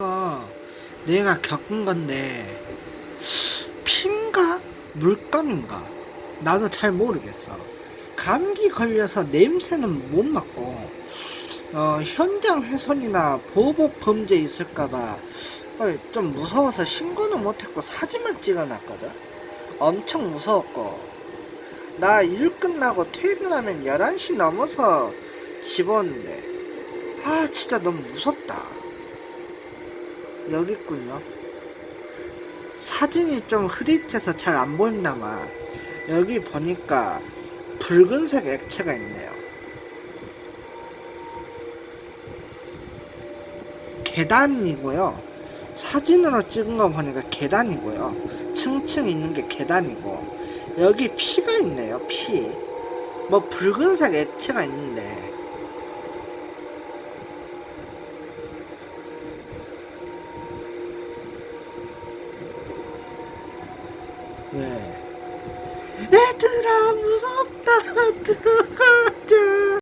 어, 내가 겪은 건데 피인가 물감인가 나도 잘 모르겠어. 감기 걸려서 냄새는 못 맡고 어, 현장 훼손이나 보복 범죄 있을까봐 어, 좀 무서워서 신고는 못했고 사진만 찍어놨거든. 엄청 무서웠고 나 일 끝나고 퇴근하면 11시 넘어서 집 오는데 아 진짜 너무 무섭다. 여기 있군요. 사진이 좀 흐릿해서 잘 안 보인다만 여기 보니까 붉은색 액체가 있네요. 계단이고요. 사진으로 찍은 거 보니까 계단이고요. 층층 있는 게 계단이고 여기 피가 있네요. 피. 뭐 붉은색 액체가 있는데 네. 애들아 무섭다 애들아